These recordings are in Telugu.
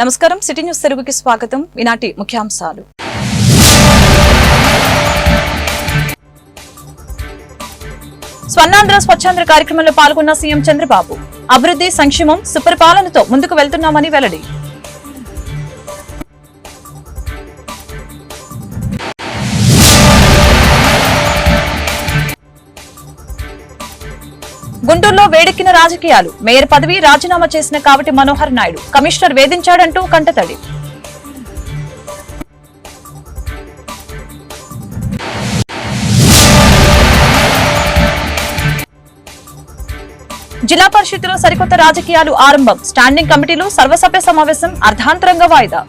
నమస్కారం. సిటీ న్యూస్ తెలుగుకి స్వాగతం. ఈనాటి ముఖ్యాంశాలు. స్వర్ణాంధ్ర స్వచ్ఛాంధ్ర కార్యక్రమంలో పాల్గొన్న సీఎం చంద్రబాబు. అభివృద్ధి సంక్షేమం సుపరిపాలనతో ముందుకు వెళ్తున్నామని వెల్లడి. గుంటూరులో వేడెక్కిన రాజకీయాలు. మేయర్ పదవి రాజీనామా చేసిన కావటి మనోహర్ నాయుడు. కమిషనర్ వేధించాడంటూ కంటతడి జిల్లా పరిషత్తులో సరికొత్త రాజకీయాలు ఆరంభం. స్టాండింగ్ కమిటీలు సర్వసభ్య సమావేశం అర్ధాంతరంగా వాయిదా.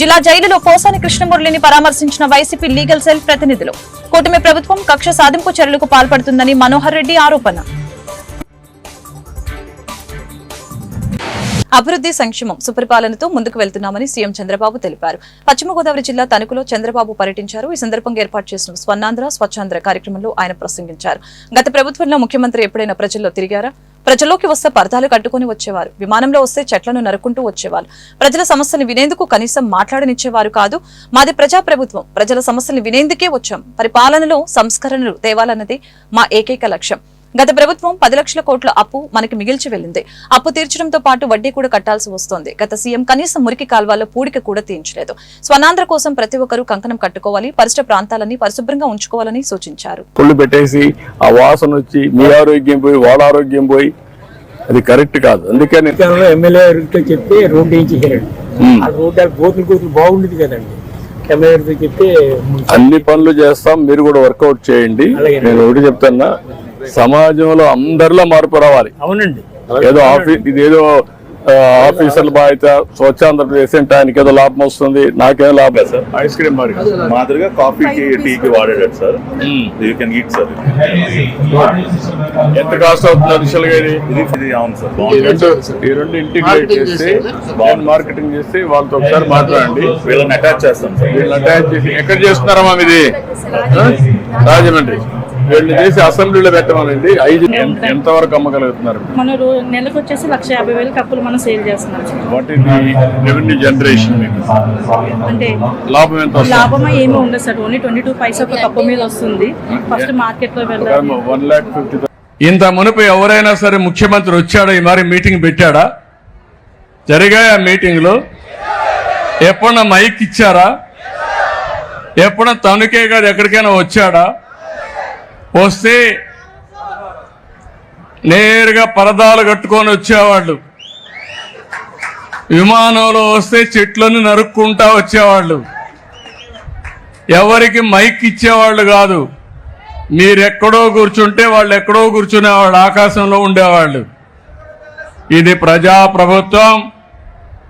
జిల్లా జైలులో పోసాని కృష్ణమురళిని పరామర్శించిన వైసీపీ లీగల్ సెల్ ప్రతినిధులు. కూటమి ప్రభుత్వం కక్ష సాధింపు చర్యలకు పాల్పడుతుందని మనోహర్ రెడ్డి ఆరోపణ. అభివృద్ధి సంక్షేమం సుపరిపాలనతో ముందుకు వెళ్తున్నామని సీఎం చంద్రబాబు తెలిపారు. పశ్చిమ గోదావరి జిల్లా తణుకులో చంద్రబాబు పర్యటించారు. ఈ సందర్భంగా ఏర్పాటు చేసిన స్వర్ణాంధ్ర స్వచ్ఛాంధ్ర కార్యక్రమంలో ఆయన ప్రసంగించారు. గత ప్రభుత్వంలో ముఖ్యమంత్రి ఎప్పుడైనా ప్రజల్లో తిరిగారా? ప్రజల్లోకి వస్తే పరదాలు కట్టుకుని వచ్చేవారు. విమానంలో వస్తే చెట్లను నరుకుంటూ వచ్చేవారు. ప్రజల సమస్యలు వినేందుకు కనీసం మాట్లాడనిచ్చేవారు కాదు. మాది ప్రజా ప్రభుత్వం ప్రజల సమస్యలు వినేందుకే వచ్చాం. పరిపాలనలో సంస్కరణలు తేవాలన్నది మా ఏకైక లక్ష్యం. గత ప్రభుత్వం పది లక్షల కోట్ల అప్పు మనకి మిగిల్చి వెళ్ళింది. అప్పు తీర్చడంతో పాటు వడ్డీ కూడా కట్టాల్సి వస్తోంది. గత సీఎం కనీసం మురికి కాల్వాల్లో పూడిక కూడా తీయించలేదు. స్వనాంధ్ర కోసం ప్రతి ఒక్కరూ కంకణం కట్టుకోవాలి పరిసర ప్రాంతాలని పరిశుభ్రంగా ఉంచుకోవాలని సూచించారు. పుళ్ళు పెట్టేసి ఆ వాసన వచ్చి మీ ఆరోగ్యం పోయి వాళ్ళ ఆరోగ్యం పోయి అది కరెక్ట్ కాదు. అందుకని ఎమ్మెల్యే గారితో చెప్తే రోడ్డు వేయించేసారండి. ఆ రోడ్డు గోతులు గోతులు బాగుండేది కదండి. ఎమ్మెల్యే గారితో చెప్తే అన్ని పనులు చేస్తాం మీరు కూడా వర్కౌట్ చేయండి. నేను ఒకటి చెప్తున్నా సమాజంలో అందరిలో మార్పు రావాలి. అవునండి. ఏదో ఆఫీస్ ఇదేదో ఆఫీసర్ల బాధ్యత స్వచ్ఛాంధ్రప్రదేశ్ అంటే ఆయనకి ఏదో లాభం వస్తుంది నాకేం లాభం సార్. ఐస్ క్రీమ్ మరి. మాదిరిగా కాఫీకి టీకి వాడేటట్టు sir you can eat sir ఎంత కాస్ట్ అవుతుంది అడిషనల్గా ఇది అవును సార్ ఈ బాగుంటుంది రెండు ఇంటిగ్రేట్ చేసి మార్కెటింగ్ చేసి వాళ్ళతో ఒకసారి మాట్లాడండి. వీళ్ళని అటాచ్ చేస్తాం సార్ వీళ్ళు అటాచ్ చేసి ఎక్కడ చేస్తున్నారమ్మా ఇది రాజమండ్రి. వీళ్ళు చేసి అసెంబ్లీలో పెట్టమనండి. ఐదు ఎంత- వరకు అమ్మగలుగుతున్నారు? మన నెలకు వచ్చేసి లక్ష యాభై వేలు కప్పులు మనం సేల్ చేస్తున్నాం. వాట్ ఈస్ రెవెన్యూ జనరేషన్ మీకు? అంటే లాభం ఎంత లాభం ఏమీ ఉండదు sir. Only twenty two paisa ఒక కప్పు మీద వస్తుంది. ఫస్ట్ మార్కెట్లో వెళ్ళాలి వన్ ల్యాక్ ఫిఫ్టీ ఇంత మునుపు ఎవరైనా సరే ముఖ్యమంత్రి వచ్చాడా? ఈ మరి మీటింగ్ పెట్టాడా? జరిగాయి ఆ మీటింగ్లో? ఎప్పుడన్నా మైక్ ఇచ్చారా? ఎప్పుడన్నా తనుకే కాదు ఎక్కడికైనా వచ్చాడా? వస్తే నేరుగా పరదాలు కట్టుకొని వచ్చేవాళ్ళు. విమానంలో వస్తే చెట్లను నరుక్కుంటా వచ్చేవాళ్ళు. ఎవరికి మైక్ ఇచ్చేవాళ్ళు కాదు. మీరెక్కడో కూర్చుంటే వాళ్ళు ఎక్కడో కూర్చునేవాళ్ళు ఆకాశంలో ఉండేవాళ్ళు. ఇది ప్రజా ప్రభుత్వం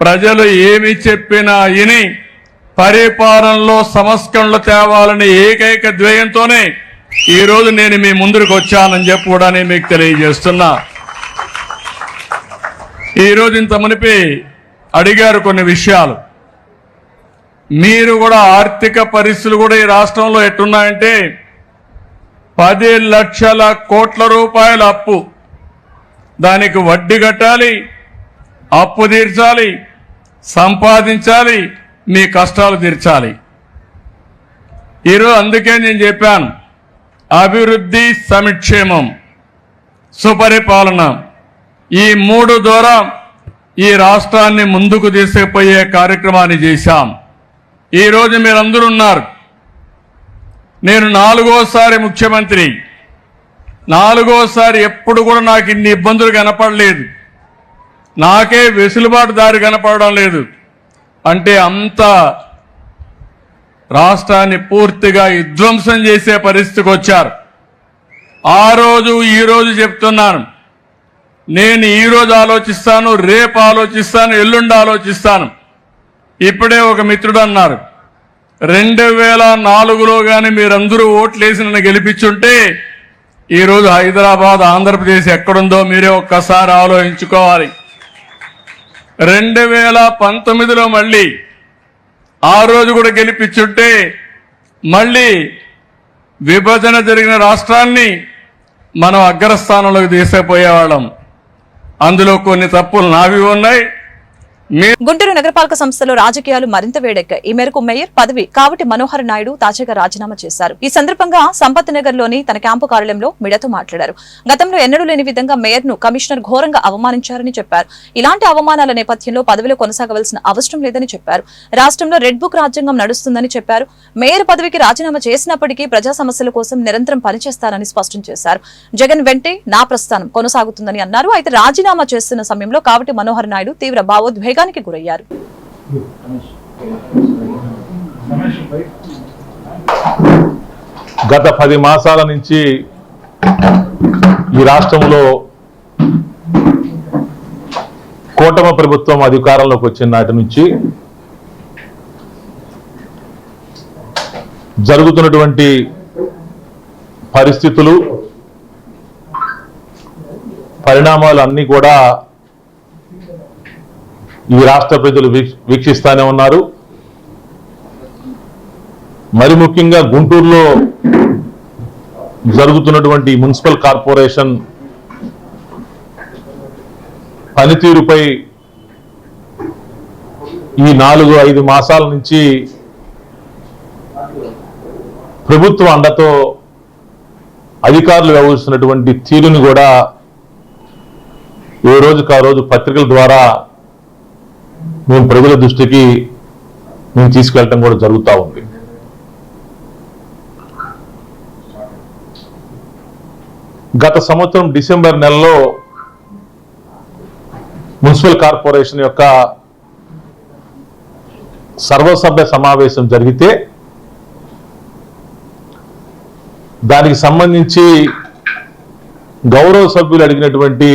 ప్రజలు ఏమి చెప్పినా ఇని పరిపాలనలో సంస్కరణలు తేవాలని ఏకైక ధ్యేయంతోనే ఈరోజు నేను మీ ముందుకు వచ్చానని చెప్పి కూడా నేను మీకు తెలియజేస్తున్నా. ఈ రోజు ఇంత మునిపి అడిగారు కొన్ని విషయాలు. మీరు కూడా ఆర్థిక పరిస్థితులు కూడా ఈ రాష్ట్రంలో ఎట్టున్నాయంటే పది లక్షల కోట్ల రూపాయల అప్పు. దానికి వడ్డీ కట్టాలి అప్పు తీర్చాలి సంపాదించాలి మీ కష్టాలు తీర్చాలి. ఈరోజు అందుకే నేను చెప్పాను అభివృద్ధి సంక్షేమం సుపరిపాలన. ఈ మూడు ద్వారా ఈ రాష్ట్రాన్ని ముందుకు తీసుకుపోయే కార్యక్రమాన్ని చేశాం. ఈరోజు మీరందరూ ఉన్నారు. నేను నాలుగోసారి ముఖ్యమంత్రి నాలుగోసారి ఎప్పుడు కూడా నాకు ఇన్ని ఇబ్బందులు కనపడలేదు. నాకే వెసులుబాటు దారి కనపడడం లేదు. అంటే అంత రాష్ట్రాన్ని పూర్తిగా విధ్వంసం చేసే పరిస్థితికి వచ్చారు. ఆ రోజు ఈ రోజు చెప్తున్నాను. నేను ఈరోజు ఆలోచిస్తాను రేపు ఆలోచిస్తాను ఎల్లుండి ఆలోచిస్తాను. ఇప్పుడే ఒక మిత్రుడు అన్నారు రెండు వేల నాలుగులో కానీ మీరందరూ ఓట్లేసి నన్ను గెలిపించుంటే ఈరోజు హైదరాబాద్ ఆంధ్రప్రదేశ్ ఎక్కడుందో మీరే ఒక్కసారి ఆలోచించుకోవాలి. రెండు వేల పంతొమ్మిదిలో మళ్ళీ ఆ రోజు కూడా గెలిపించుంటే మళ్ళీ విభజన జరిగిన రాష్ట్రాన్ని మనం అగ్రస్థానంలోకి తీసేపోయేవాళ్ళం అందులో కొన్ని తప్పులు నావి ఉన్నాయి. గుంటూరు నగరపాలక సంస్థలో రాజకీయాలు మరింత వేడెక్కాయి. ఈ మేరకు మేయర్ పదవి కావటి మనోహర్ నాయుడు తాజాగా రాజీనామా చేశారు. ఈ సందర్భంగా సంపత్ నగర్లోని తన క్యాంపు కార్యాలయంలో మీడియాతో మాట్లాడారు. గతంలో ఎన్నడూ లేని విధంగా మేయర్ను కమిషనర్ ఘోరంగా అవమానించారని చెప్పారు. ఇలాంటి అవమానాల నేపథ్యంలో పదవిలో కొనసాగవలసిన అవసరం లేదని చెప్పారు. రాష్ట్రంలో రెడ్ బుక్ రాజ్యాంగం నడుస్తుందని చెప్పారు. మేయర్ పదవికి రాజీనామా చేసినప్పటికీ ప్రజా సమస్యల కోసం నిరంతరం పనిచేస్తారని స్పష్టం చేశారు. జగన్ వెంటే నా ప్రస్థానం కొనసాగుతుందని అన్నారు. అయితే రాజీనామా చేస్తున్న సమయంలో కావటి మనోహర్ నాయుడు తీవ్ర భావోద్వేగ భావోద్వేగానికి గురయ్యారు. గత పది మాసాల నుంచి ఈ రాష్ట్రంలో కూటమి ప్రభుత్వం అధికారంలోకి వచ్చిన నాటి నుంచి జరుగుతున్నటువంటి పరిస్థితులు పరిణామాలు అన్నీ కూడా ఈ రాష్ట్ర ప్రజలు వీక్షిస్తానే ఉన్నారు. మరి ముఖ్యంగా గుంటూరులో జరుగుతున్నటువంటి మున్సిపల్ కార్పొరేషన్ పనితీరుపై ఈ నాలుగు ఐదు మాసాల నుంచి ప్రభుత్వ అండతో అధికారులు వ్యవహరిస్తున్నటువంటి తీరుని కూడా ఏ రోజుకు ఆ రోజు పత్రికల ద్వారా మేము ప్రజల దృష్టికి మేము తీసుకెళ్ళటం కూడా జరుగుతూ ఉంది. గత సంవత్సరం డిసెంబర్ నెలలో మున్సిపల్ కార్పొరేషన్ యొక్క సర్వసభ్య సమావేశం జరిగితే దానికి సంబంధించి గౌరవ సభ్యులు అడిగినటువంటి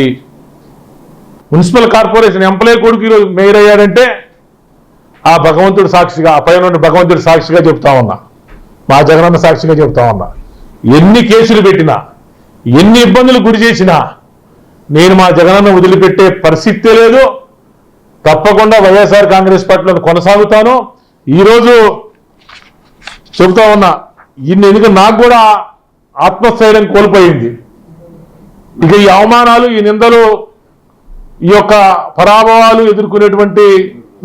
మున్సిపల్ కార్పొరేషన్ ఎంప్లాయీ కొడుకు ఈరోజు మేయర్ అయ్యాడంటే ఆ భగవంతుడు సాక్షిగా ఆ పైన భగవంతుడు సాక్షిగా చెప్తా ఉన్నా. మా జగనన్న సాక్షిగా చెప్తా ఉన్నా. ఎన్ని కేసులు పెట్టినా ఎన్ని ఇబ్బందులు గురి చేసినా నేను మా జగనన్న వదిలిపెట్టే పరిస్థితే లేదు. తప్పకుండా వైఎస్ఆర్ కాంగ్రెస్ పార్టీలో కొనసాగుతాను. ఈరోజు చెబుతా ఉన్నా ఇన్ని ఎందుకు నాకు కూడా ఆత్మస్థైర్యం కోల్పోయింది. ఇక ఈ అవమానాలు ఈ నిందలు ఈ యొక్క పరాభవాలు ఎదుర్కొనేటువంటి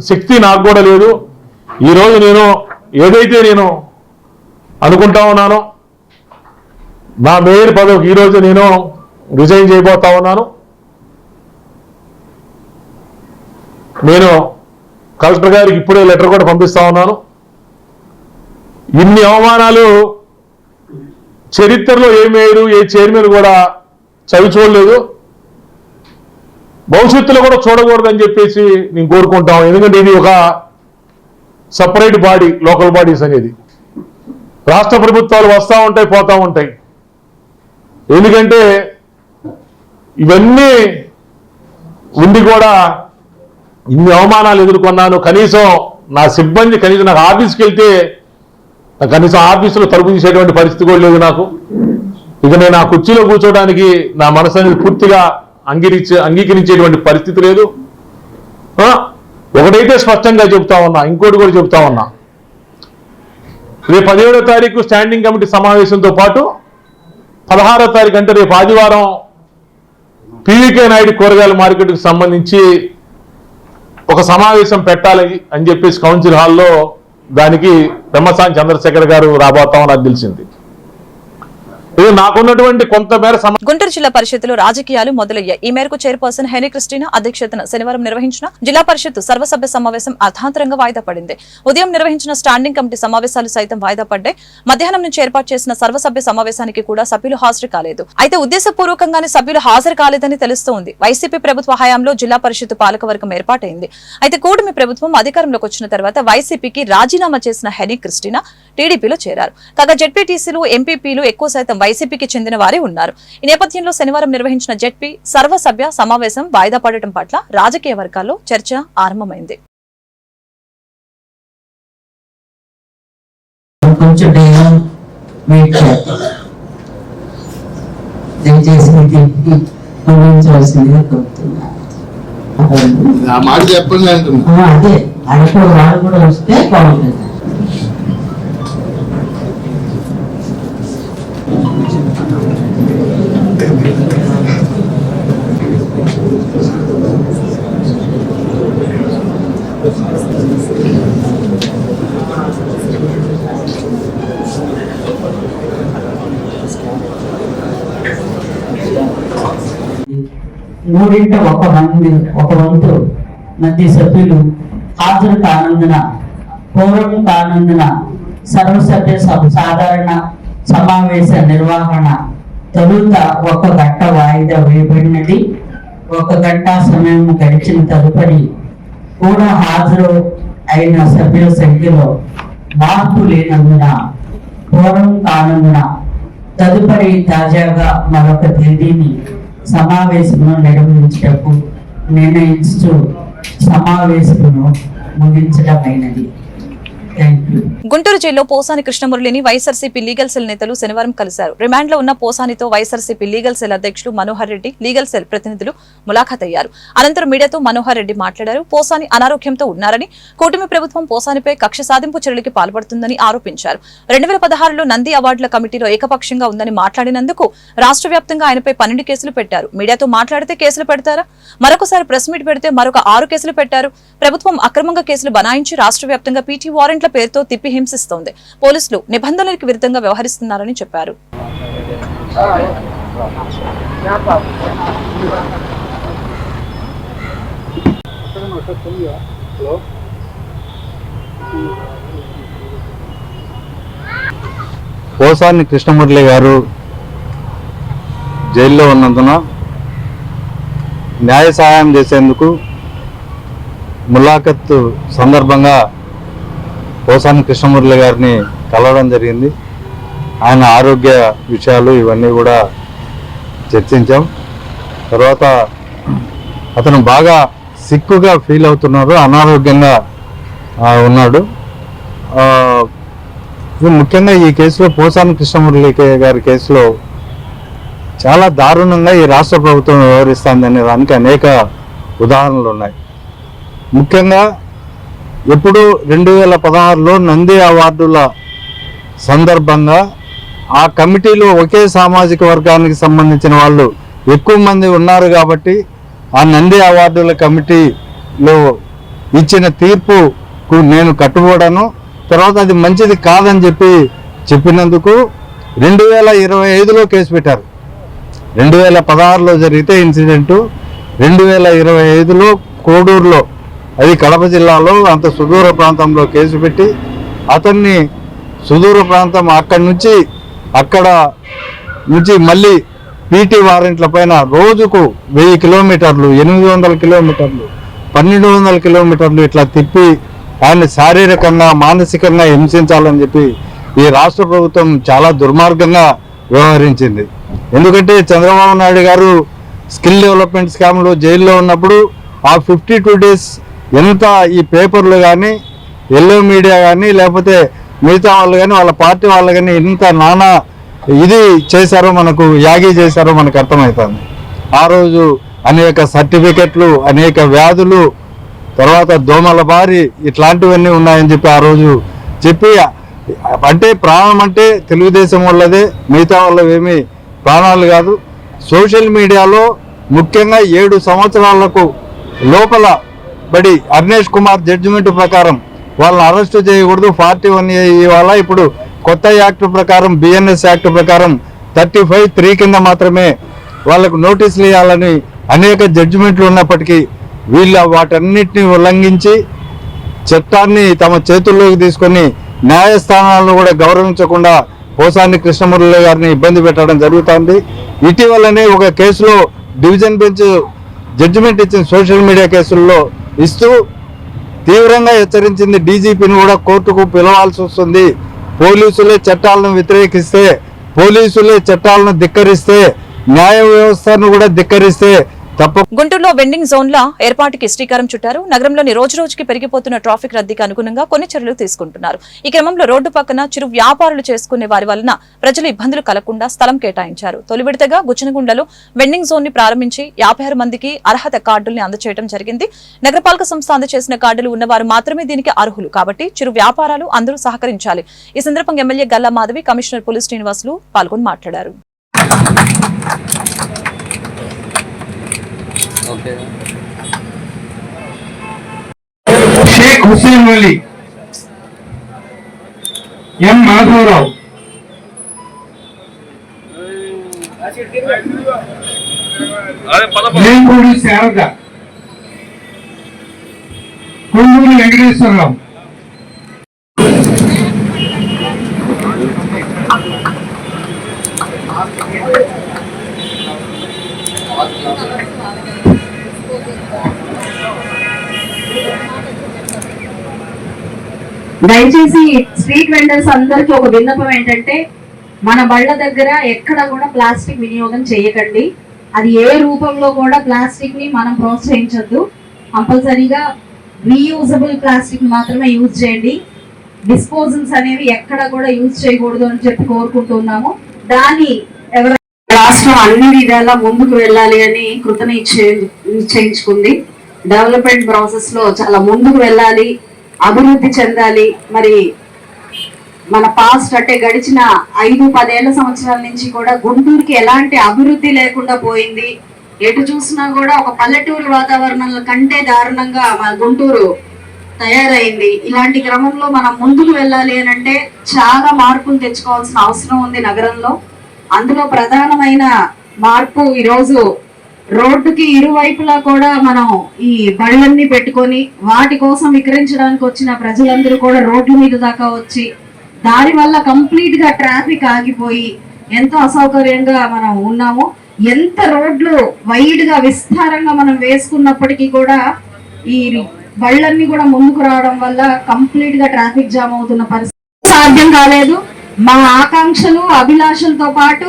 శక్తి నాకు కూడా లేదు. ఈరోజు నేను ఏదైతే నేను అనుకుంటా ఉన్నానో నా మేయర్ పదవికి ఈరోజు నేను రిజైన్ చేయబోతా ఉన్నాను. నేను కలెక్టర్ గారికి ఇప్పుడే లెటర్ కూడా పంపిస్తా ఉన్నాను. ఇన్ని అవమానాలు చరిత్రలో ఏ మేయరు ఏ చైర్మన్ కూడా చవి చూడలేదు. భవిష్యత్తులో కూడా చూడకూడదని చెప్పేసి నేను కోరుకుంటాం. ఎందుకంటే ఇది ఒక సపరేట్ బాడీ లోకల్ బాడీస్ అనేది. రాష్ట్ర ప్రభుత్వాలు వస్తూ ఉంటాయి పోతూ ఉంటాయి. ఎందుకంటే ఇవన్నీ ఉండి కూడా ఇన్ని అవమానాలు ఎదుర్కొన్నాను. కనీసం నా సిబ్బంది కనీసం నాకు ఆఫీస్కి వెళ్తే నాకు కనీసం ఆఫీసులో తలుపు తీసేటువంటి పరిస్థితి కూడా లేదు నాకు. ఇక నేను ఆ కుర్చీలో కూర్చోవడానికి నా మనసు అనేది పూర్తిగా అంగీకరించే అంగీకరించేటువంటి పరిస్థితి లేదు. ఒకటైతే స్పష్టంగా చెబుతా ఉన్నా ఇంకోటి కూడా చెబుతా ఉన్నా. రేపు పదిహేడో తారీఖు స్టాండింగ్ కమిటీ సమావేశంతో పాటు పదహారో తారీఖు అంటే రేపు ఆదివారం పీవీకే నాయుడు కూరగాయల మార్కెట్కి సంబంధించి ఒక సమావేశం పెట్టాలి అని చెప్పేసి కౌన్సిల్ హాల్లో దానికి బ్రహ్మసాని చంద్రశేఖర్ గారు రాబోతామని నాకు తెలిసింది. ఇది నాకున్నటువంటి కొంతమేర గుంటూరు జిల్లా పరిషత్తులో రాజకీయాలు మొదలయ్యాయి. ఈ మేరకు చైర్పర్సన్ హెనీ క్రిస్టినా అధ్యక్షతన శనివారం నిర్వహించిన జిల్లా పరిషత్ సర్వసభ్య సమావేశం అర్థాంతరంగా వాయిదా పడింది. ఉదయం నిర్వహించిన స్టాండింగ్ కమిటీ సమావేశాలు సైతం వాయిదా పడ్డాయి. మధ్యాహ్నం నుంచి ఏర్పాటు చేసిన సర్వసభ్య సమావేశానికి కూడా సభ్యులు హాజరు కాలేదు. అయితే ఉద్దేశపూర్వకంగానే సభ్యులు హాజరు కాలేదని తెలుస్తోంది. వైసీపీ ప్రభుత్వ హయాంలో జిల్లా పరిషత్ పాలకవర్గం ఏర్పాటైంది. అయితే కూటమి ప్రభుత్వం అధికారంలోకి వచ్చిన తర్వాత వైసీపీకి రాజీనామా చేసిన హెనీ క్రిస్టినా టీడీపీలో చేరారు. కాగా జడ్పీటీసీలు ఎంపీపీలు ఎక్కువ శాతం వైసీపీకి చెందిన వారే ఉన్నారు. ఈ నేపథ్యంలో శనివారం నిర్వహించిన జెడ్పీ సర్వసభ్య సమావేశం వాయిదా పడటం పట్ల రాజకీయ వర్గాల్లో చర్చ ఆరంభమైంది. మాట చెప్పండి అంటున్నా. అదే. అరకు వారు కూడా వస్తే బాగుంటుంది. మూడింట ఒక మంది ఒక వంతు మంది సభ్యులు హాజరు కానందున పూర్వం కానందున సర్వసభ్య సభ సాధారణ సమావేశ నిర్వహణ తొలుత ఒక గంట వాయిదా వేయబడినది. ఒక గంట సమయం గడిచిన తదుపరి కూడా హాజరు అయిన సభ్యుల సంఖ్యలో మార్పు లేనందున పూర్వం కానందున తదుపరి తాజాగా మరొక తేదీని సమావేశమును నిర్వహించటకు నిర్ణయించు సమావేశమును ముగించటమైనది. గుంటూరు జైల్లో పోసాని కృష్ణమురళిని వైఎస్ఆర్సీపీ లీగల్ సెల్ నేతలు శనివారం కలిశారు. రిమాండ్లో ఉన్న పోసానితో వైఎస్ఆర్సీపీ లీగల్ సెల్ అధ్యక్షులు మనోహర్ రెడ్డి లీగల్ సెల్ ప్రతినిధులు ములాఖాత్ అయ్యారు అనంతరం మీడియాతో మనోహర్ రెడ్డి మాట్లాడారు. పోసాని అనారోగ్యంతో ఉన్నారని కూటమి ప్రభుత్వం పోసానిపై కక్ష సాధింపు చర్యలకి పాల్పడుతుందని ఆరోపించారు. రెండు వేల పదహారులో నంది అవార్డుల కమిటీలో ఏకపక్షంగా ఉందని మాట్లాడినందుకు రాష్ట్ర వ్యాప్తంగా ఆయనపై పన్నెండు కేసులు పెట్టారు. మీడియాతో మాట్లాడితే కేసులు పెడతారా? మరొకసారి ప్రెస్ మీట్ పెడితే మరొక ఆరు కేసులు పెట్టారు. ప్రభుత్వం అక్రమంగా కేసులు బనాయించి రాష్ట్ర వ్యాప్తంగా పీటీ వారెంట్ల పేరుతో తిప్పి హింసిస్తోంది. పోలీసులు నిబంధనలకు విరుద్ధంగా వ్యవహరిస్తున్నారని చెప్పారు. పోసాని కృష్ణమురళి గారు జైల్లో ఉన్నందున న్యాయ సహాయం చేసేందుకు ములాఖత్ సందర్భంగా పోసాని కృష్ణమురళి గారిని కలవడం జరిగింది. ఆయన ఆరోగ్య విషయాలు ఇవన్నీ కూడా చర్చించాం. తర్వాత అతను బాగా సిక్కుగా ఫీల్ అవుతున్నారు అనారోగ్యంగా ఉన్నాడు. ఇది ముఖ్యంగా ఈ కేసులో పోసాని కృష్ణమురళి గారి కేసులో చాలా దారుణంగా ఈ రాష్ట్ర ప్రభుత్వం వ్యవహరిస్తుందనే దానికి అనేక ఉదాహరణలు ఉన్నాయి. ముఖ్యంగా ఎప్పుడు రెండు వేల పదహారులో నంది అవార్డుల సందర్భంగా ఆ కమిటీలో ఒకే సామాజిక వర్గానికి సంబంధించిన వాళ్ళు ఎక్కువ మంది ఉన్నారు కాబట్టి ఆ నంది అవార్డుల కమిటీలో ఇచ్చిన తీర్పుకు నేను కట్టుబడను. తర్వాత అది మంచిది కాదని చెప్పి చెప్పినందుకు రెండు వేల ఇరవై ఐదులో కేసు పెట్టారు. రెండు వేల పదహారులో జరిగితే ఇన్సిడెంటు. రెండు వేల ఇరవై ఐదులో కోడూరులో అది కడప జిల్లాలో అంత సుదూర ప్రాంతంలో కేసు పెట్టి అతన్ని సుదూర ప్రాంతం అక్కడి నుంచి అక్కడ నుంచి మళ్ళీ పీటీ వారెంట్ల పైన రోజుకు వెయ్యి కిలోమీటర్లు ఎనిమిది వందల కిలోమీటర్లు పన్నెండు వందల కిలోమీటర్లు ఇట్లా తిప్పి ఆయన శారీరకంగా మానసికంగా హింసించాలని చెప్పి ఈ రాష్ట్ర ప్రభుత్వం చాలా దుర్మార్గంగా వ్యవహరించింది. ఎందుకంటే చంద్రబాబు నాయుడు గారు స్కిల్ డెవలప్మెంట్ స్కామ్లో జైల్లో ఉన్నప్పుడు ఆ ఫిఫ్టీ టూ డేస్ ఎంత ఈ పేపర్లు కానీ ఎల్లో మీడియా కానీ లేకపోతే మిగతా వాళ్ళు కానీ వాళ్ళ పార్టీ వాళ్ళు కానీ ఇంత నానా ఇది చేశారో మనకు యాగి చేశారో మనకు అర్థమవుతుంది ఆ రోజు అనేక సర్టిఫికెట్లు అనేక వ్యాధులు తర్వాత దోమల బారి ఇట్లాంటివన్నీ ఉన్నాయని చెప్పి ఆ రోజు చెప్పి అంటే ప్రాణం అంటే తెలుగుదేశం వాళ్ళదే మిగతా వాళ్ళవేమి ప్రాణాలు కాదు. సోషల్ మీడియాలో ముఖ్యంగా ఏడు సంవత్సరాలకు లోపల బడి అర్నేష్ కుమార్ జడ్జిమెంట్ ప్రకారం వాళ్ళని అరెస్ట్ చేయకూడదు ఫార్టీ వన్ ఇవాళ ఇప్పుడు కొత్త యాక్ట్ ప్రకారం బిఎన్ఎస్ యాక్ట్ ప్రకారం థర్టీ ఫైవ్ త్రీ కింద మాత్రమే వాళ్ళకు నోటీసులు ఇవ్వాలని అనేక జడ్జిమెంట్లు ఉన్నప్పటికీ వీళ్ళు వాటన్నిటిని ఉల్లంఘించి చట్టాన్ని తమ చేతుల్లోకి తీసుకొని న్యాయస్థానాలను కూడా గౌరవించకుండా పోసాని కృష్ణమురళి గారిని ఇబ్బంది పెట్టడం జరుగుతుంది. ఇటీవలనే ఒక కేసులో డివిజన్ బెంచ్ జడ్జిమెంట్ ఇచ్చిన సోషల్ మీడియా కేసుల్లో ఇస్తూ తీవ్రంగా హెచ్చరించింది డీజీపీని కూడా కోర్టుకు పిలవాల్సి వస్తుంది. పోలీసులే చట్టాలను వ్యతిరేకిస్తే పోలీసులే చట్టాలను ధిక్కరిస్తే న్యాయ వ్యవస్థను కూడా ధిక్కరిస్తే గుంటూరులో వెండింగ్ జోన్ల ఏర్పాటుకి శ్రీకారం చుట్టారు. నగరంలోని రోజు రోజుకి పెరిగిపోతున్న ట్రాఫిక్ రద్దీకి అనుగుణంగా కొన్ని చర్యలు తీసుకుంటున్నారు. ఈ క్రమంలో రోడ్డు పక్కన చిరు వ్యాపారులు చేసుకునే వారి వలన ప్రజలు ఇబ్బందులు కలగకుండా స్థలం కేటాయించారు. తొలి విడతగా గుచ్చనగుండలో వెండింగ్ జోన్ని ప్రారంభించి యాభై ఆరు మందికి అర్హత కార్డుల్ని అందజేయడం జరిగింది. నగరపాలక సంస్థ అందజేసిన కార్డులు ఉన్నవారు మాత్రమే దీనికి అర్హులు. కాబట్టి చిరు వ్యాపారాలు అందరూ సహకరించాలి. ఈ సందర్భంగా ఎమ్మెల్యే గల్లా మాధవి కమిషనర్ పులి శ్రీనివాసులు పాల్గొని మాట్లాడారు. షేక్ హుస్సేన్ వలి ఎం మాధవరావు? శారద. కొండూరి వెంకటేశ్వరరావు. దయచేసి స్ట్రీట్ వెండర్స్ అందరికి ఒక విన్నపం ఏంటంటే మన బళ్ళ దగ్గర ఎక్కడ కూడా ప్లాస్టిక్ వినియోగం చేయకండి. అది ఏ రూపంలో కూడా ప్లాస్టిక్ని మనం ప్రోత్సహించద్దు. కంపల్సరీగా రీయూజబుల్ ప్లాస్టిక్ మాత్రమే యూజ్ చేయండి. డిస్పోజల్స్ అనేవి ఎక్కడ కూడా యూజ్ చేయకూడదు అని చెప్పి కోరుకుంటున్నాము దాన్ని ఎవరైనా రాష్ట్రం అన్ని విధాలా ముందుకు వెళ్ళాలి అని కృత నిశ్చయించుకుంది. డెవలప్మెంట్ ప్రాసెస్లో చాలా ముందుకు వెళ్ళాలి. అభివృద్ధి చెందాలి. మరి మన పాస్ట్ అంటే గడిచిన ఐదు పదేళ్ళ సంవత్సరాల నుంచి కూడా గుంటూరుకి ఎలాంటి అభివృద్ధి లేకుండా పోయింది? ఎటు చూసినా కూడా ఒక పల్లెటూరు వాతావరణం కంటే దారుణంగా మన గుంటూరు తయారైంది. ఇలాంటి క్రమంలో మనం ముందుకు వెళ్ళాలి అని అంటే చాలా మార్పులు తెచ్చుకోవాల్సిన అవసరం ఉంది నగరంలో. అందులో ప్రధానమైన మార్పు ఈరోజు రోడ్డుకి ఇరువైపులా కూడా మనం ఈ బళ్ళన్నీ పెట్టుకొని వాటి కోసం విక్రయించడానికి వచ్చిన ప్రజలందరూ కూడా రోడ్ల మీద దాకా వచ్చి దాని వల్ల కంప్లీట్గా ట్రాఫిక్ ఆగిపోయి ఎంతో అసౌకర్యంగా మనం ఉన్నాము. ఎంత రోడ్లు వైడ్గా విస్తారంగా మనం వేసుకున్నప్పటికీ కూడా ఈ బళ్ళన్నీ కూడా ముందుకు రావడం వల్ల కంప్లీట్గా ట్రాఫిక్ జామ్ అవుతున్న పరిస్థితి సాధ్యం కాలేదు. మా ఆకాంక్షలు అభిలాషలతో పాటు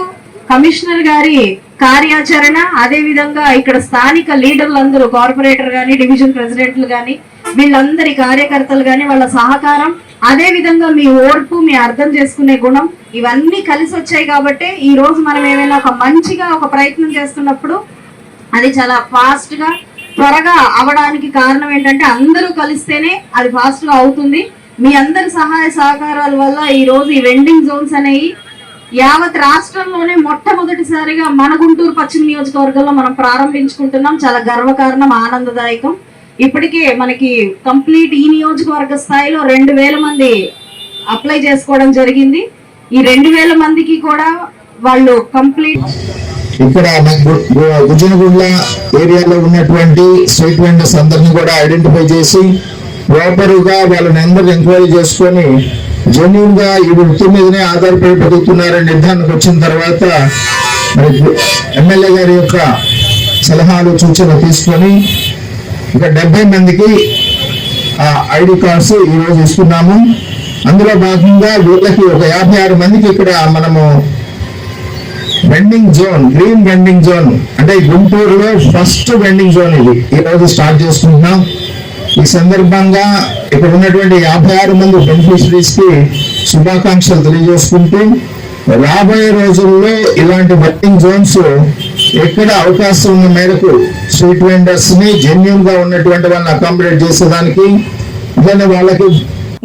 కమిషనర్ గారి కార్యాచరణ అదే విధంగా ఇక్కడ స్థానిక లీడర్లందరూ కార్పొరేటర్ గాని డివిజన్ ప్రెసిడెంట్లు గాని వీళ్ళందరి కార్యకర్తలు గాని వాళ్ళ సహకారం అదే విధంగా మీ ఓర్పు మీ అర్థం చేసుకునే గుణం ఇవన్నీ కలిసి వచ్చాయి కాబట్టి ఈ రోజు మనం ఏమైనా ఒక మంచిగా ఒక ప్రయత్నం చేస్తున్నప్పుడు అది చాలా ఫాస్ట్గా త్వరగా అవడానికి కారణం ఏంటంటే అందరూ కలిస్తేనే అది ఫాస్ట్గా అవుతుంది. మీ అందరి సహాయ సహకారాల వల్ల ఈ రోజు ఈ వెండింగ్ జోన్స్ అనేవి యావత్ రాష్ట్రంలోనే మొట్టమొదటిసారిగా మన గుంటూరు పశ్చిమ నియోజకవర్గంలో మనం ప్రారంభించుకుంటున్నాం. చాలా గర్వకారణం ఆనందదాయకం. ఇప్పటికే మనకి కంప్లీట్ ఈ నియోజకవర్గ స్థాయిలో రెండు వేల మంది అప్లై చేసుకోవడం జరిగింది. ఈ రెండు వేల మందికి కూడా వాళ్ళు కంప్లీట్ ఇక్కడ గుజనగుండ్ల ఏరియాలో ఉన్నటువంటి స్ట్రీట్ వెండర్స్ అందరినీ కూడా ఐడెంటిఫై చేసి ప్రాపర్గా వాళ్ళని అందరూ ఎంక్వైరీ చేసుకొని జెన్యున్గా ఈ వృత్తి మీదనే ఆధారపడి బతుకుతున్నారని నిర్ధారణకు వచ్చిన తర్వాత మరి ఎమ్మెల్యే గారి యొక్క సలహాలు సూచనలు తీసుకొని ఇక డెబ్బై మందికి ఆ ఐడి కార్డ్స్ ఈ రోజు ఇస్తున్నాము. అందులో భాగంగా వీళ్ళకి ఒక యాభై ఆరు మందికి ఇక్కడ మనము vending zone green vending zone అంటే గుంటూరులో ఫస్ట్ వెండింగ్ జోన్ ఇది. ఈ రోజు స్టార్ట్ చేసుకుంటున్నాం. ఈ సందర్భంగా ఇక్కడ ఉన్నటువంటి యాభై ఆరు మంది బెనిఫిషరీస్కి శుభాకాంక్షలు తెలియజేసుకుంటూ రాబోయే రోజుల్లో ఇలాంటి వర్కింగ్ జోన్స్ ఎక్కడ అవకాశం ఉన్న మేరకు స్ట్రీట్ వెండర్స్ని జెన్యున్గా ఉన్నటువంటి వాళ్ళని అకామిడేట్ చేసేదానికి ఇలానే వాళ్ళకి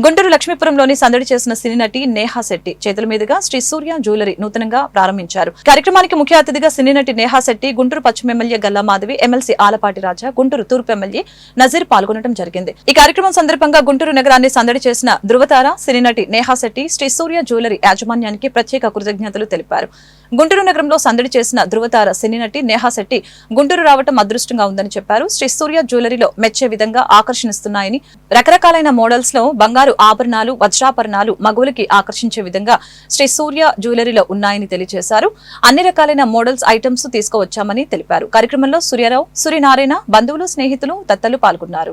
గుంటూరు లక్ష్మీపురంలోని సందడి చేసిన సినీ నటి నేహా శెట్టి చేతుల మీదుగా శ్రీ సూర్య జ్యువెలరీ నూతనంగా ప్రారంభించారు. కార్యక్రమానికి ముఖ్య అతిథిగా సినీ నటి నేహా శెట్టి గుంటూరు పశ్చిమ ఎమ్మెల్యే గల్లా మాధవి ఎమ్మెల్సీ ఆలపాటి రాజా గుంటూరు తూర్పు ఎమ్మెల్యే నజీర్ పాల్గొనడం జరిగింది. ఈ కార్యక్రమం సందర్భంగా గుంటూరు నగరాన్ని సందడి చేసిన ధృవతార సినీ నటి నేహా శెట్టి శ్రీ సూర్య జ్యువెలరీ యాజమాన్యానికి ప్రత్యేక కృతజ్ఞతలు తెలిపారు. గుంటూరు నగరంలో సందడి చేసిన ధృవతార సినీ నటి నేహా శెట్టి గుంటూరు రావటం అదృష్టంగా ఉందని చెప్పారు. శ్రీ సూర్య జ్యువెలరీలో మెచ్చే విధంగా ఆకర్షణిస్తున్నాయని రకరకాలైన మోడల్స్లో బంగారు ఆభరణాలు వజ్రాభరణాలు మగువులకి ఆకర్షించే విధంగా శ్రీ సూర్య జ్యువెలరీలో ఉన్నాయని తెలియజేశారు. అన్ని రకాలైన మోడల్స్ ఐటమ్స్ తీసుకువచ్చామని తెలిపారు. కార్యక్రమంలో సూర్యారావు సూర్యనారాయణ బంధువులు స్నేహితులు తత్తలు పాల్గొన్నారు.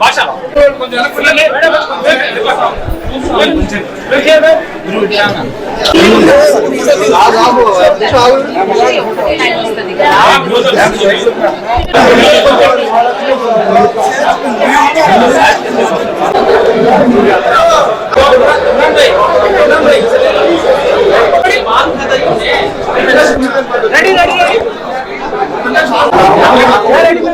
భాష రెడీ రెడీ రెడీ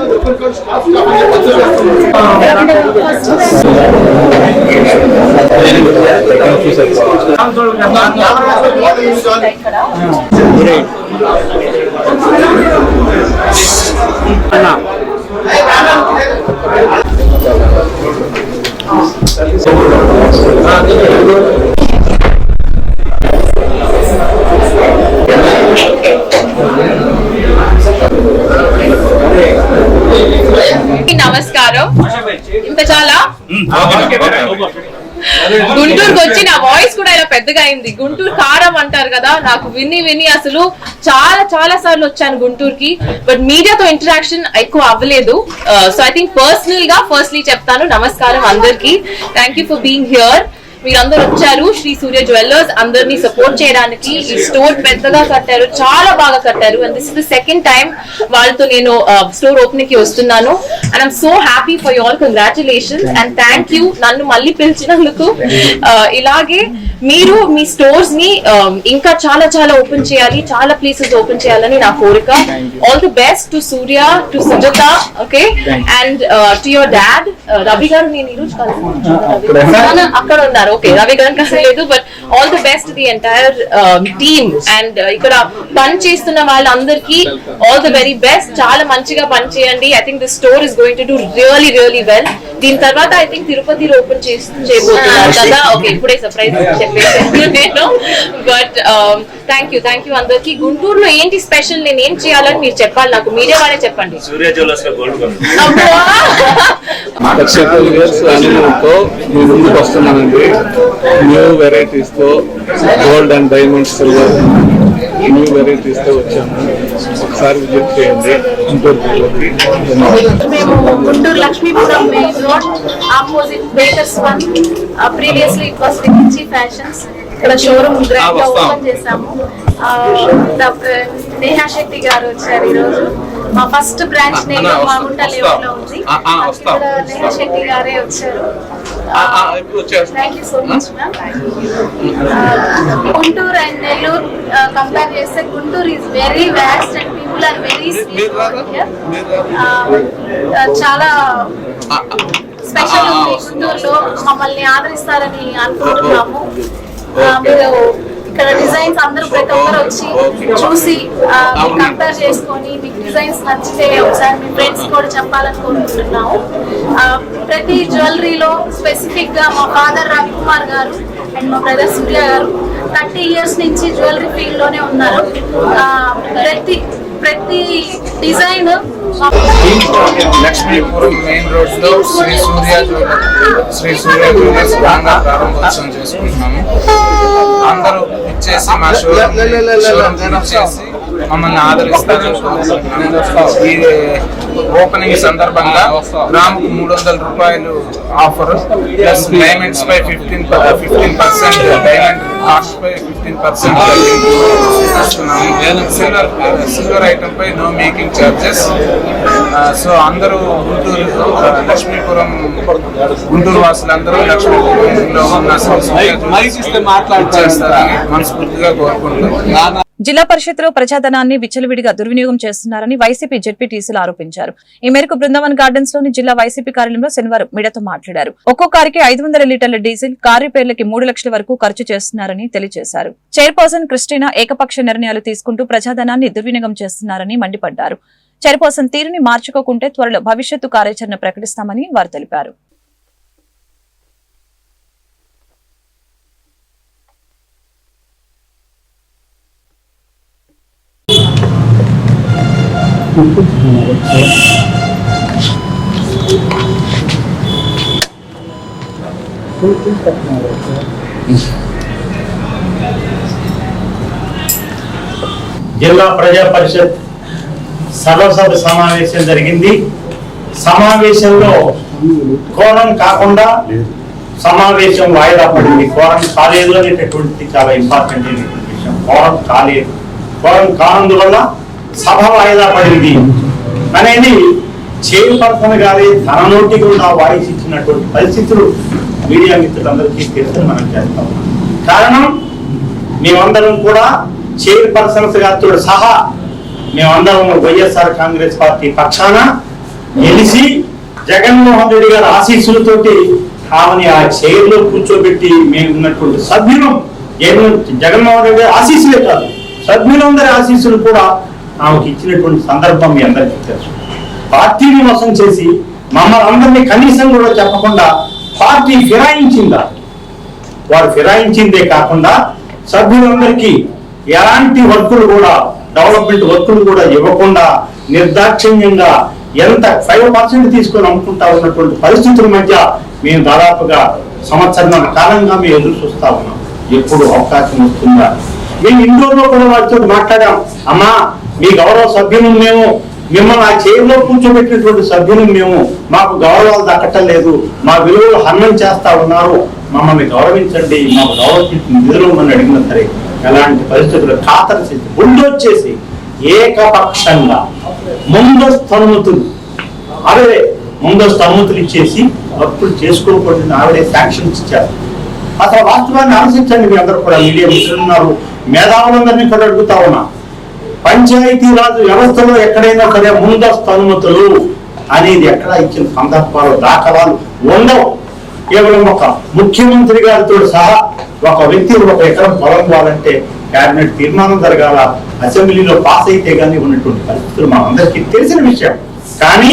నమస్కారం గుంటూరుకి వచ్చి నా వాయిస్ కూడా ఇలా పెద్దగా అయింది. గుంటూరు కారం అంటారు కదా నాకు విని విని అసలు చాలా చాలా సార్లు వచ్చాను గుంటూరుకి. బట్ మీడియాతో ఇంటరాక్షన్ ఎక్కువ అవ్వలేదు. సో ఐ థింక్ పర్సనల్గా ఫస్ట్లీ చెప్తాను నమస్కారం అందరికి. Thank you for being here మీరందరూ వచ్చారు శ్రీ సూర్య జ్యువెల్లర్స్ అందరినీ సపోర్ట్ చేయడానికి ఈ స్టోర్ పెద్దగా కట్టారు చాలా బాగా కట్టారు. And this is the second time వాళ్ళతో నేను స్టోర్ ఓపెనింగ్కి వస్తున్నాను. And I'm so happy for all congratulations and thank you నన్ను మళ్ళీ పిలిచినందుకు Uh, ఇలాగే మీరు మీ స్టోర్స్ని um, ఇంకా చాలా చాలా ఓపెన్ చేయాలి చాలా ప్లేసెస్ ఓపెన్ చేయాలని నా కోరిక. All the best to Surya to Sujatha okay and to your dad Ravi garu నేను ఈరోజు అక్కడ ఉన్నారు. Okay Ravi garu కలిసలేదు but all the best the entire team and ఇక్కడ పని చేస్తున్న వాళ్ళందరికీ ఆల్ ది వెరీ బెస్ట్ చాలా మంచిగా పని చేయండి. I think this store is going to do really really well దీని తర్వాత ఐ థింక్ తిరుపతిలో ఓపెన్ చేయబోతున్నారు కదా. ఓకే ఇప్పుడే సర్ప్రైజ్ చెప్పేసాను నేను. But thank you thank you అందరికి. గుంటూరులో ఏంటి స్పెషల్ నేను ఏం చేయాలని మీరు చెప్పాలి నాకు. మీడియా వాళ్ళే చెప్పండి. సూర్య జ్యువెలర్స్లో గోల్డ్ ముందుకు వస్తున్నానండి. New వెరైటీస్తో gold and diamonds silver new వెరైటీస్తో వచ్చాము. ఒకసారి విజిట్ చేయండి. గుంటూరుకి మేము Guntur Lakshmipuram main road opposite bakers one. Previously it was Richie fashions ఇక్కడ షోరూమ్ గ్రాండ్గా ఓపెన్ చేసాము ఆ, డాక్టర్ నేహా శెట్టి గారు వచ్చారు ఈ రోజు మా ఫస్ట్ బ్రాంచ్ నేను మా గుంట లెవెల్లో ఉంది ఇక్కడ నేహా శెట్టి గారే వచ్చారు. Thank you so much ma'am Guntur and Nellore compare చేస్తే Guntur is very vast and people are very sweet చాలా స్పెషల్ ఉంది. గుంటూరులో మమ్మల్ని ఆదరిస్తారని అనుకుంటున్నాము. ఆ, మీరు ఇక్కడ డిజైన్స్ అందరూ ప్రతి ఒక్కరు వచ్చి చూసి కంపేర్ చేసుకొని మీకు డిజైన్స్ నచ్చితే ఒకసారి మీ ఫ్రెండ్స్ కూడా చెప్పాలని కోరుకుంటున్నాము. ప్రతి జ్యువెలరీలో స్పెసిఫిక్గా మా ఫాదర్ రవికుమార్ గారు అండ్ మా బ్రదర్ సూర్య గారు థర్టీ ఇయర్స్ నుంచి జ్యువెలరీ ఫీల్డ్లోనే ఉన్నారు. ప్రతి ప్రతి డిజైన్ లక్ష్మీపురం మెయిన్ రోడ్లో శ్రీ సూర్య శ్రీ సూర్య జ్యువెలర్స్ బాగా ప్రారంభోత్సవం చేసుకుంటున్నాము అందరూ ఇచ్చేసి మా షోరూమ్ ఇచ్చేసి మమ్మల్ని ఆదరిస్తారని. ఈ ఓపెనింగ్ సందర్భంగా గ్రాముకు మూడు వందల రూపాయలు ఆఫర్ ప్లస్ డైమండ్స్ పై fifteen fifteen percent diamond fifteen percent silver silver item పై నో మేకింగ్ చార్జెస్ సో అందరూ గుంటూరు లక్ష్మీపురం గుంటూరు వాసులందరూ లక్ష్మీపురంలో ఉన్న మనస్ఫూర్తిగా కోరుకుంటున్నాను జిల్లా పరిషత్లో ప్రజాధనాన్ని విచ్చలవిడిగా దుర్వినియోగం చేస్తున్నారని వైసీపీ జెడ్పీటీసీలు ఆరోపించారు. ఈ మేరకు బృందావన్ గార్డెన్స్లోని జిల్లా వైసీపీ కార్యాలయంలో శనివారం మీడియాతో మాట్లాడారు. ఒక్కో కారుకి ఐదు వందల లీటర్ల డీజిల్ కారు రిపేర్లకి మూడు లక్షల వరకు ఖర్చు చేస్తున్నారని తెలియజేశారు. చైర్పర్సన్ క్రిస్టినా ఏకపక్ష నిర్ణయాలు తీసుకుంటూ ప్రజాధనాన్ని దుర్వినియోగం చేస్తున్నారని మండిపడ్డారు. చైర్పర్సన్ తీరుని మార్చుకోకుంటే త్వరలో భవిష్యత్తు కార్యాచరణ ప్రకటిస్తామని వారు తెలిపారు. జిల్లా ప్రజా పరిషత్ సర్వసభ సమావేశం జరిగింది. సమావేశంలో కోరం కాకుండా సమావేశం వాయిదా పడింది. కోరం కాలేదు అనేటటువంటి చాలా ఇంపార్టెంట్ అయినటువంటి విషయం. కోరం కాలేదు. కోరం కానందువల్ల సభ వాయిదా పడింది అనేది చైర్పర్సన్ గారి తన నోటి వాయిస్ ఇచ్చినటువంటి పరిస్థితులు మీడియా మిత్రులందరికీ తెలుసు మనం చేస్తాం కారణం మేమందరం కూడా చైర్పర్సన్స్ గారితో సహా మేమందరం వైఎస్ఆర్ కాంగ్రెస్ పార్టీ పక్షాన గెలిచి జగన్మోహన్ రెడ్డి గారి ఆశీస్సులతోటి ఆమెని ఆ చైర్లో కూర్చోబెట్టి మేము ఉన్నటువంటి సభ్యులం. ఏమో జగన్మోహన్ రెడ్డి ఆశీస్సులే కాదు సభ్యులందరి ఆశీస్సులు కూడా ఆమెకి ఇచ్చినటువంటి సందర్భం మీ అందరికీ తెలుసు. పార్టీని మోసం చేసి మమ్మల్ని అందరినీ కనీసం కూడా చెప్పకుండా పార్టీ ఫిరాయించిందా? వారు ఫిరాయించిందే కాకుండా సభ్యులందరికీ ఎలాంటి వర్కులు కూడా డెవలప్మెంట్ వర్కులు కూడా ఇవ్వకుండా నిర్దాక్షిణ్యంగా ఎంత ఫైవ్ పర్సెంట్ తీసుకొని అమ్ముకుంటా ఉన్నటువంటి పరిస్థితుల మధ్య మేము దాదాపుగా సంవత్సరం కాలంగా మేము ఎదురు చూస్తా ఉన్నాం. ఎప్పుడు అవకాశం వస్తుందా? మేము ఇండోర్లో కూడా వారితో మాట్లాడాం. అమ్మా మీ గౌరవ సభ్యులు మేము మిమ్మల్ని ఆ చైర్లో కూర్చోబెట్టినటువంటి సభ్యులు మేము మాకు గౌరవాలు దక్కటం లేదు. మా విలువలు హన్నం చేస్తా ఉన్నారు. మమ్మల్ని గౌరవించండి. మాకు గౌరవ నిధులు మనం అడిగినా సరే ఎలాంటి పరిస్థితులు ఖాతరు చేసి ముందొచ్చేసి ఏకపక్షంగా ముందస్తు అనుమతులు ఆవిడే ముందస్తు అనుమతులు ఇచ్చేసి అప్పుడు చేసుకోకూడదు ఆవిడే శాంక్షన్స్ ఇచ్చారు. అసలు వాస్తవాన్ని ఆలోచించండి మీ అందరూ కూడా. మీడియా మిత్రులు ఉన్నారు. మేధావులందరినీ కూడా అడుగుతా ఉన్నా. పంచాయతీరాజ్ వ్యవస్థలో ఎక్కడైనా సరే ముందస్తు అనుమతులు అనేది ఎక్కడ ఇచ్చిన సందర్భాలు దాఖలాలు ఉండవు. కేవలం ఒక ముఖ్యమంత్రి గారితో సహా ఒక వ్యక్తి ఒక ఎకరం పొలం కావాలంటే కేబినెట్ తీర్మానం జరగాల అసెంబ్లీలో పాస్ అయితే గానీ ఉన్నటువంటి పరిస్థితులు మనందరికీ తెలిసిన విషయం. కానీ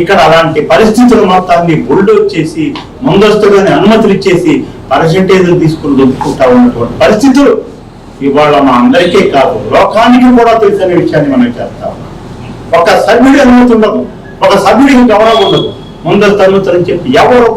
ఇక్కడ అలాంటి పరిస్థితుల మొత్తాన్ని బుల్డోజ్ చేసి ముందస్తుగానే అనుమతులు ఇచ్చేసి పర్సంటేజ్లు తీసుకుని దొరుకుకుంటా ఉన్నటువంటి పరిస్థితులు. ఇవాళ మా అందరికీ కాదు లోకానికి కూడా తెలిసిన విషయాన్ని మనం చేస్తా ఒక సభ్యుడి అనుమతి ఉండదు ఒక సభ్యుడికి గౌరవం ఉండదు. ముందస్తు అనుమతులు అని చెప్పి ఎవరు